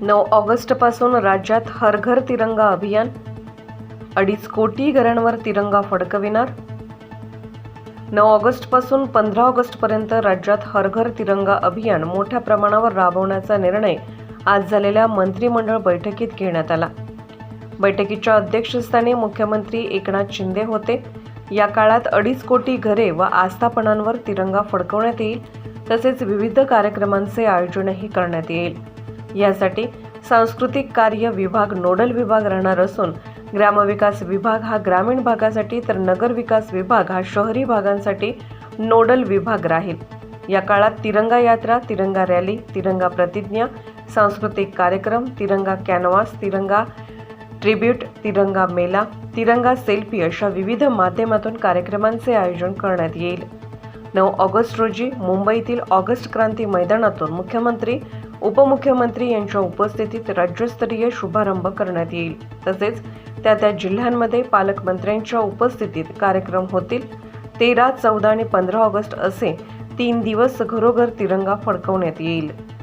नऊ ऑगस्टपासून राज्यात हर घर तिरंगा अभियान अडीच कोटी घरांवर तिरंगा फडकविणार. नऊ ऑगस्टपासून पंधरा ऑगस्टपर्यंत राज्यात हर घर तिरंगा अभियान मोठ्या प्रमाणावर राबवण्याचा निर्णय आज झालेल्या मंत्रिमंडळ बैठकीत घेण्यात आला. बैठकीच्या अध्यक्षस्थानी मुख्यमंत्री एकनाथ शिंदे होते. या काळात अडीच कोटी घरे व आस्थापनांवर तिरंगा फडकवण्यात येईल. तसेच विविध कार्यक्रमांचे आयोजनही करण्यात येईल. यासाठी सांस्कृतिक कार्य विभाग नोडल विभाग राहणार असून ग्रामविकास विभाग हा ग्रामीण भागासाठी तर नगर विकास विभाग हा शहरी भागांसाठी नोडल विभाग राहील. या काळात तिरंगा यात्रा तिरंगा रॅली तिरंगा प्रतिज्ञा सांस्कृतिक कार्यक्रम तिरंगा कॅनव्हास तिरंगा ट्रिब्यूट तिरंगा मेला तिरंगा सेल्फी अशा विविध माध्यमातून कार्यक्रमांचे आयोजन करण्यात येईल. नऊ ऑगस्ट रोजी मुंबईतील ऑगस्ट क्रांती मैदानातून मुख्यमंत्री उपमुख्यमंत्री यांच्या उपस्थितीत राज्यस्तरीय शुभारंभ करण्यात येईल. तसेच त्या त्या जिल्ह्यांमध्ये पालकमंत्र्यांच्या उपस्थितीत कार्यक्रम होतील. तेरा चौदा आणि पंधरा ऑगस्ट असे तीन दिवस घरोघर तिरंगा फडकवण्यात येईल.